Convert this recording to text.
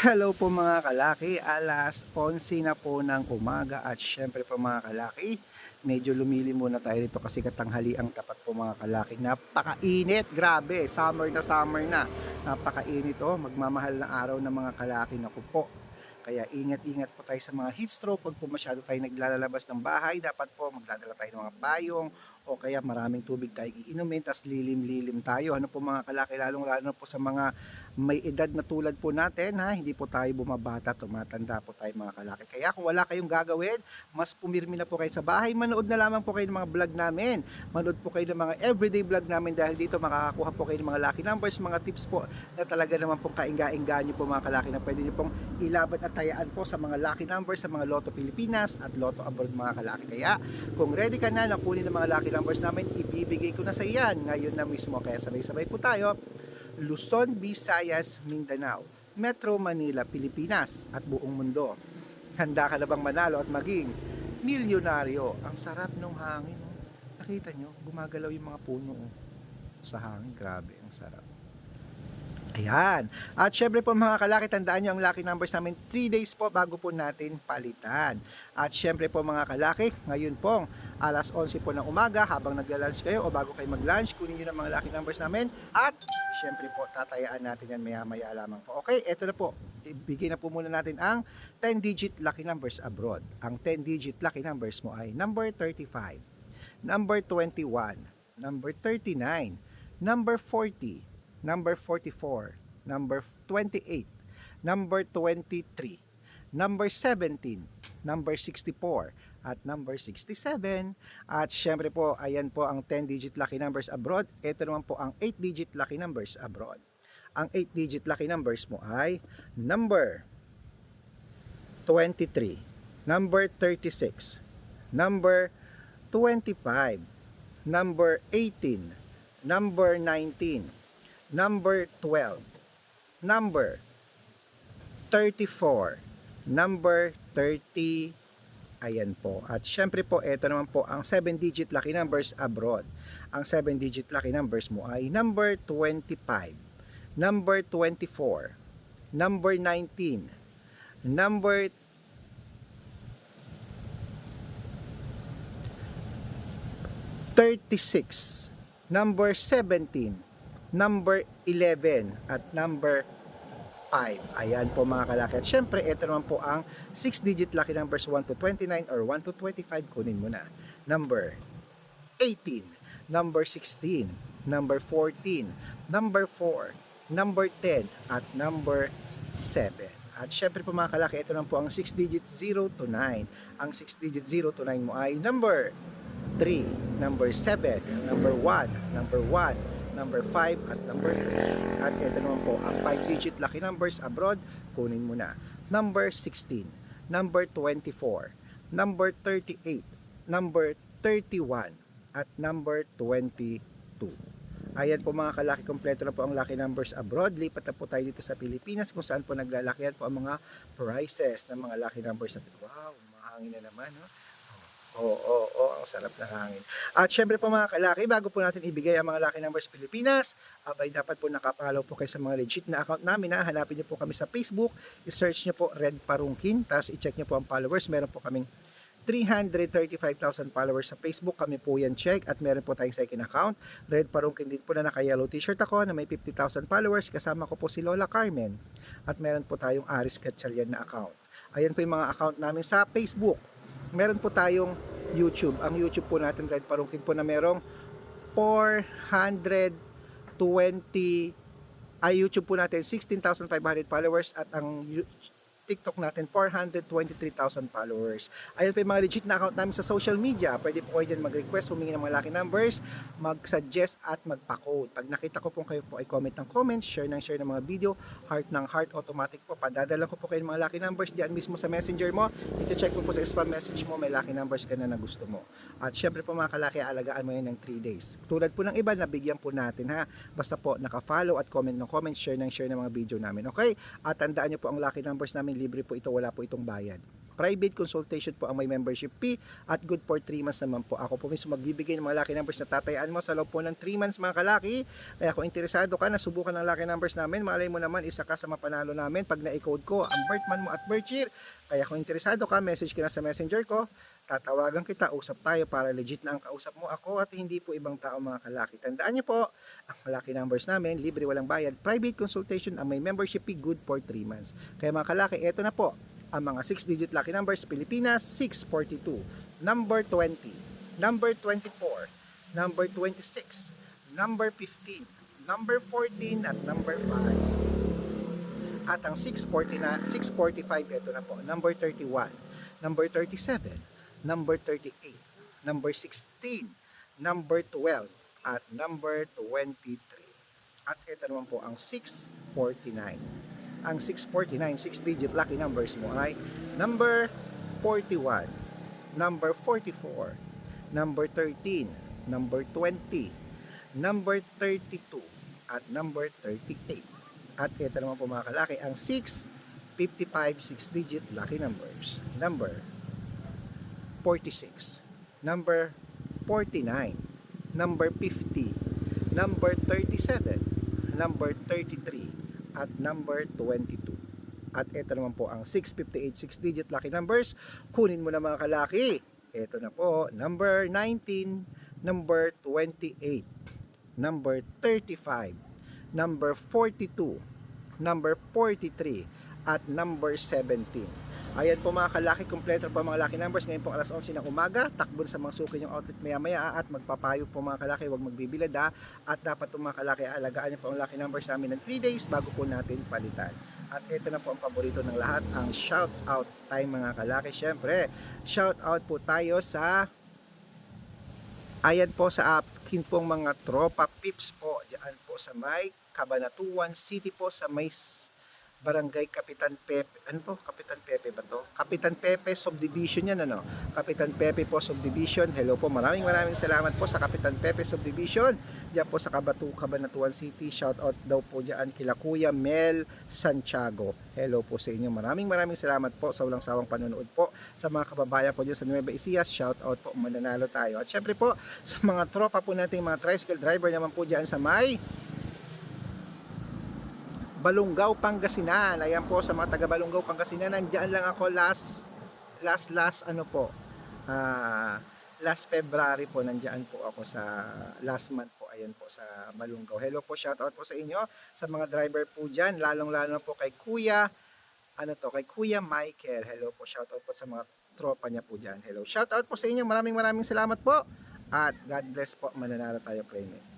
Hello po mga kalaki, alas 11 na po ng umaga at syempre po mga kalaki, medyo lumili muna tayo dito kasi katanghali ang tapat po mga kalaki. Napakainit, grabe, summer na summer na. Napakainit oh, magmamahal na araw ng mga kalaki na po. Kaya ingat-ingat po tayo sa mga heat stroke. Pag po masyado tayo naglalabas ng bahay, dapat po magdadala tayo ng mga payong o kaya maraming tubig tayo iinumin, tas lilim-lilim tayo. Ano po mga kalaki, lalong lalo po sa mga may edad na tulad po natin ha, hindi po tayo bumabata, tumatanda po tayo mga kalaki. Kaya kung wala kayong gagawin, mas pumirmi na po kayo sa bahay, manood na lamang po kayo ng mga vlog namin. Manood po kayo ng mga everyday vlog namin dahil dito makakakuha po kayo ng mga lucky numbers, mga tips po na talaga naman pong kaingga-ingga nyo po mga kalaki na pwede nyo pong ilaban at tayaan po sa mga lucky numbers sa mga Lotto Pilipinas at Lotto Abroad mga kalaki. Kaya kung ready ka na na kunin ang mga lucky numbers namin, ibibigay ko na sa iyan ngayon na mismo. Kaya sabay-sabay po tayo. Luzon, Visayas, Mindanao, Metro Manila, Pilipinas at buong mundo. Handa ka na bang manalo at maging milyonaryo? Ang sarap ng hangin. oh. Nakita nyo, gumagalaw yung mga puno oh. sa hangin. Grabe, ang sarap. Ayan. At syempre po mga kalaki, tandaan nyo ang lucky numbers namin 3 days po bago po natin palitan. At syempre po mga kalaki, ngayon pong alas 11 po ng umaga habang nagla-lunch kayo o bago kayo mag-lunch, kunin nyo ng mga lucky numbers namin at syempre po tatayaan natin yan maya maya lamang po. Okay, eto na po. Ibigay na po muna natin ang 10 digit lucky numbers abroad. Ang 10 digit lucky numbers mo ay number 35, number 21, number 39, number 40, number 44, number 28, number 23, number 17, number 64, at number 67. At syempre po, ayan po ang 10-digit lucky numbers abroad. Ito naman po ang 8-digit lucky numbers abroad. Ang 8-digit lucky numbers mo ay number 23, number 36, number 25, number 18, number 19, number 12, number 34, number 30, ayan po. At syempre po, ito naman po ang 7-digit lucky numbers abroad. Ang 7-digit lucky numbers mo ay number 25, number 24, number 19, number 36, number 17, number 11, at number 5. Ayan po mga kalaki. At syempre, ito naman po ang 6-digit lucky numbers 1 to 29 or 1 to 25. Kunin mo na. Number 18, number 16, number 14, number 4, number 10, at number 7. At syempre po mga kalaki, ito naman po ang 6-digit 0 to 9. Ang 6-digit 0 to 9 mo ay number 3, number 7, number 1, number 1, number 5, at number 3. At ito naman po, ang 5-digit lucky numbers abroad, kunin mo na. Number 16, number 24, number 38, number 31, at number 22. Ayan po mga kalaki, kompleto na po ang lucky numbers abroad. Lipat na po tayo dito sa Pilipinas kung saan po naglalakihan po ang mga prices ng mga lucky numbers natin. Wow, mahangin na naman. No? Oo, oo, oo, ang sarap na hangin. At syempre po mga kalaki, bago po natin ibigay ang mga Lucky Numbers Pilipinas, abay dapat po nakapollow po kayo sa mga legit na account namin. Ha? Hanapin niyo po kami sa Facebook, i-search niyo po Red Parungkin, tapos i-check niyo po ang followers. Meron po kaming 335,000 followers sa Facebook. Kami po yan check at meron po tayong second account. Red Parungkin din po na naka-yellow t-shirt ako na may 50,000 followers. Kasama ko po si Lola Carmen. At meron po tayong Aris Gatchalian na account. Ayan po yung mga account namin sa Facebook meron po tayong YouTube. Ang YouTube po natin, Red Parungkin po na merong 420 ay YouTube po natin 16,500 followers at ang TikTok natin 423,000 followers. Ayun po yung mga legit na account namin sa social media. Pwede po kayo dyan mag-request, humingi ng mga lucky numbers, mag-suggest at magpa-code. Pag nakita ko po kayo po ay comment ng comment, share ng share ng mga video, heart ng heart, automatic po. Padadala ko po kayo ng mga lucky numbers diyan mismo sa messenger mo. Ito check mo po sa spam message mo, may lucky numbers ka na na gusto mo. At syempre po mga kalaki, alagaan mo yan ng 3 days. Tulad po ng iba, nabigyan po natin ha. Basta po naka-follow at comment ng comment, share ng share ng mga video namin. Okay? At tandaan nyo po ang lucky numbers namin, libre po ito, wala po itong bayad. Private consultation po ang may membership fee at good for 3 months naman po. Ako po mismo magbibigay ng mga lucky numbers na tatayaan mo sa loob po ng 3 months mga kalaki. Kaya kung interesado ka na subukan ng lucky numbers namin, malay mo naman isa ka sa mapanalo namin pag na-code ko ang birth month mo at birth year. Kaya kung interesado ka, message ka na sa messenger ko. Tatawagan kita, usap tayo para legit na ang kausap mo ako at hindi po ibang tao mga kalaki. Tandaan niyo po, ang malaki numbers namin, libre walang bayad, private consultation ang may membership fee good for 3 months. Kaya mga kalaki, eto na po, ang mga 6-digit lucky numbers, Pilipinas, 642, number 20, number 24, number 26, number 15, number 14, at number 5. At ang 649, 645, ito na po, number 31, number 37, number 38, number 16, number 12, at number 23. At ito naman po ang 649. Ang 649, 6-digit lucky numbers mo ay number 41, number 44, number 13, number 20, number 32, at number 38. At ito naman po mga kalaki, ang 6, 55, 6-digit lucky numbers. Number 46, number 49, number 50, number 37, number 33, at number 22. At ito naman po ang 658 6-digit lucky numbers. Kunin mo na mga kalaki. Ito na po, number 19, number 28, number 35, number 42, number 43, at number 17. Ayan po mga kalaki, kompleto po mga lucky numbers. Ngayon po alas 11 ng umaga, takbo sa mga suki yung outlet maya maya at magpapayo po mga kalaki, huwag magbibilad ha. At dapat po mga kalaki, alagaan niyo po ang lucky numbers namin ng 3 days bago po natin palitan. At ito na po ang paborito ng lahat, ang shout out time mga kalaki. Siyempre, shout out po tayo sa ayan po sa akin pong mga tropa pips po diyan po sa may Cabanatuan City po sa may Barangay Kapitan Pepe. Ano to? Kapitan Pepe ba to? Kapitan Pepe Subdivision yan ano? Kapitan Pepe po Subdivision. Hello po. Maraming maraming salamat po sa Kapitan Pepe Subdivision. Diyan po sa Kabatu, Cabanatuan City. Shout out daw po diyan kila Kuya Mel Santiago. Hello po sa inyo. Maraming maraming salamat po sa walang sawang panonood po. Sa mga kababayan po diyan sa Nueva Ecija, shout out po. Mananalo tayo. At syempre po sa mga tropa po nating mga tricycle driver naman po diyan sa may Balungaw, Pangasinan. Ayan po sa mga taga Balungaw, Pangasinan. Nandiyan lang ako last last last ano po. ah last February po nandiyan po ako sa last month po ayan po sa Balungaw. Hello po, shout out po sa inyo sa mga driver po diyan, lalong-lalo po kay Kuya ano to, kay Kuya Michael. Hello po, shout out po sa mga tropa niya po diyan. Hello. Shout out po sa inyo. Maraming maraming salamat po. At God bless po. Mananalo tayo, Playmate.